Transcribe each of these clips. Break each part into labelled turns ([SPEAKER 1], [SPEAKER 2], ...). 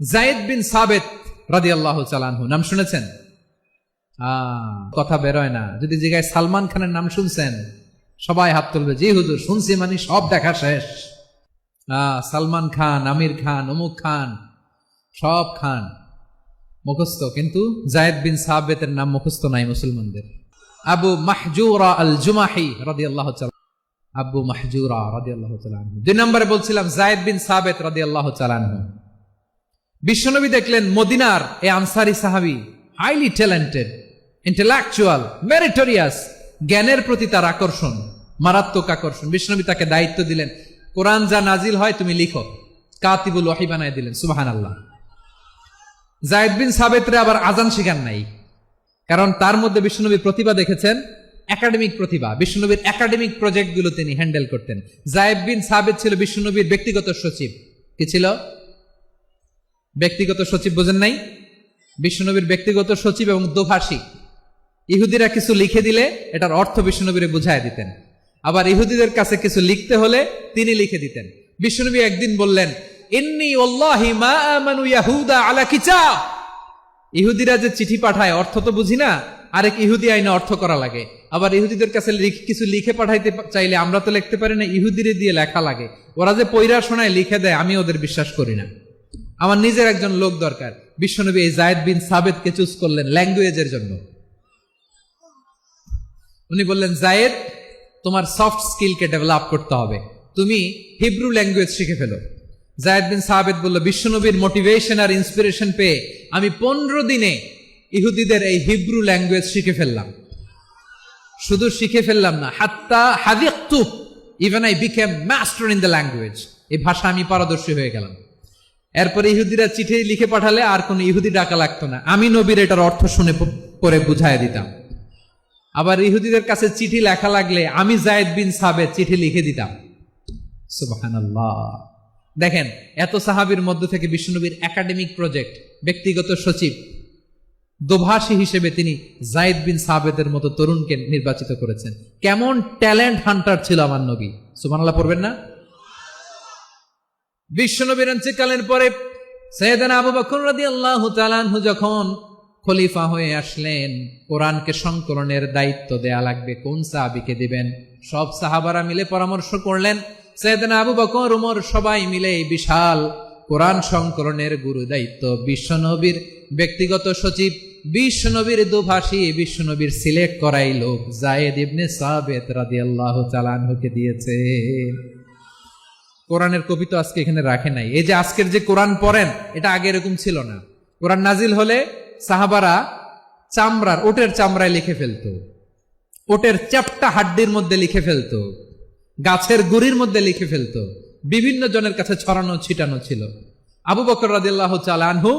[SPEAKER 1] জায়েদ বিন সাবেত রাদি আল্লাহ চালানহু নাম শুনেছেন? কথা বেরোয় না। যদি জিগায় সালমান খানের নাম শুনছেন, সবাই হাত তুলবে। জি হুজুর, শুনছি মানে সব দেখা শেষ। সালমান খান, আমির খান, অমুক খান, সব খান। মুখস্থ, কিন্তু জায়েদ বিন সাবেতের নাম মুখস্থ নাই মুসলমানদের। আবু মাহজুরা আল জুমাহি রাদি আল্লাহ আবু মাহজুরা রাদি আল্লাহ দুই নম্বরে বলছিলাম, জায়েদ বিন সাবেত রাদি আল্লাহ চালানহু বিশ্বনবী দেখলেন মদিনার এ আনসারি সাহাবি হাইলি ট্যালেন্টেড ইন্টেলেকচুয়াল মেরিটোরিয়াস জ্ঞানের প্রতি তার আকর্ষণ, মারাত্মক আকর্ষণ। বিশ্বনবী তাকে দায়িত্ব দিলেন, কোরআন যা নাজিল হয় তুমি লিখো, কাতিবুল ওয়াহি বানায় দিলেন সুবাহান আল্লাহ জায়দ বিন সাবেতরে আবার আজান শিখান নাই, কারণ তার মধ্যে বিশ্বনবী প্রতিভা দেখেছেন একাডেমিক প্রতিভা। বিশ্বনবীর একাডেমিক প্রজেক্টগুলো তিনি হ্যান্ডেল করতেন। জায়েদ বিন সাবেদ ছিল বিশ্বনবীর ব্যক্তিগত সচিব। কি ছিল? ব্যক্তিগত সচিব বোঝেন নাই? বিশ্বনবীর ব্যক্তিগত সচিব এবং দোভাষী। ইহুদিরা কিছু লিখে দিলে এটার অর্থ বিশ্বনবীরে বুঝায় দিতেন। আবার ইহুদিদের কাছে কিছু লিখতে হলে তিনি লিখে দিতেন। বিশ্বনবী একদিন বললেন ইহুদিরা যে চিঠি পাঠায়, অর্থ তো বুঝি না, আরেক ইহুদি আইনে অর্থ করা লাগে। আবার ইহুদিদের কাছে কিছু লিখে পাঠাইতে চাইলে আমরা তো লিখতে পারি না, ইহুদিরে দিয়ে লেখা লাগে। ওরা যে পৈরা শোনায়, লিখে দেয়, আমি ওদের বিশ্বাস করি না। আমার নিজের একজন লোক দরকার। বিশ্বনবী এই জায়েদ বিন সাবেদকে চুজ করলেন ল্যাঙ্গুয়েজের জন্য। উনি বললেন, জায়েদ, তোমার সফট স্কিলকে ডেভেলপ করতে হবে। তুমি হিব্রু ল্যাঙ্গুয়েজ শিখে ফেলো। জায়েদ বিন সাহাবেদ বলল, বিশ্বনবীর মোটিভেশন আর ইন্সপিরেশন পেয়ে আমি পনেরো দিনে ইহুদিদের এই হিব্রু ল্যাঙ্গুয়েজ শিখে ফেললাম। শুধু শিখে ফেললাম না, হাত্তা হাদিকতু even I became master in the language এই ভাষা আমি পারদর্শী হয়ে গেলাম। এরপরে ইহুদিরা চিঠি লিখে পাঠালে আর কোনো ইহুদি ডাকা লাগতো না। আমি নবীর এটার অর্থ শুনে পরে বুঝায় দিতাম। আবার ইহুদিদের কাছে চিঠি লেখা লাগলে আমি জায়েদ বিন সাবেদ চিঠি লিখে দিতাম। দেখেন, এত সাহাবীর মধ্য থেকে বিষ্ণুনবীর একাডেমিক প্রজেক্ট, ব্যক্তিগত সচিব, দোভাষী হিসেবে তিনি জায়েদ বিন সাবেদের মতো তরুণকে নির্বাচিত করেছেন। কেমন ট্যালেন্ট হান্টার ছিল আমার নবী। সুবহানাল্লাহ পড়বেন না? বিশ্বনবীর পরে সৈয়দানা আবু বকর রাদিয়াল্লাহু তাআলাহু যখন খলিফা হয়ে আসলেন, কোরআনকে সংকলনের দায়িত্ব দেয়া লাগবে, কোন সাহাবীকে দিবেন? সব সাহাবারা মিলে পরামর্শ করলেন, সৈয়দানা আবু বকর, উমর সবাই মিলে বিশাল কোরআন সংকলনের গুরু দায়িত্ব। বিশ্বনবীর ব্যক্তিগত সচিব, বিশ্বনবীর দুভাষী, বিশ্বনবীর সিলেক্ট করাই লোক। জায়েদ ইবনে সাবেত রাদিয়াল্লাহু তাআলাহুকে দিয়েছে। কোরআনের কপি তো আজকে এখানে রাখে নাই। এই যে আজকের যে কোরআন পড়েন, এটা আগে এরকম ছিল না। কোরআন নাজিল হলে সাহাবারা চামড়ার, ওটের চামড়ায় লিখে ফেলতো। ওটের চ্যাপটা হাড্ডির মধ্যে লিখে ফেলতো। গাছের গুড়ির মধ্যে লিখে ফেলতো। বিভিন্ন জনের কাছে ছড়ানো, ছিটানো ছিল। আবু বকর রাদিল্লাহ চালানহু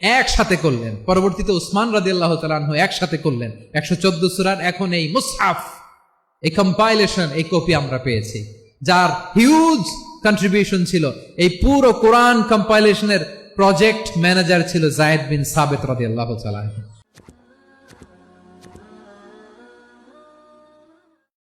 [SPEAKER 1] একসাথে করলেন। পরবর্তীতে উসমান রাদিল্লাহ চালানহু একসাথে করলেন। একশো চোদ্দ সুরার এখন এই মুসহাফ, এই কম্পাইলেশন এই কপি আমরা পেয়েছি। যার হিউজ কন্ট্রিবিউশন ছিল। এই পুরো কোরআন কম্পাইলেশনের প্রজেক্ট ম্যানেজার ছিল জায়েদ বিন সাবেত রাদিয়াল্লাহু তাআলা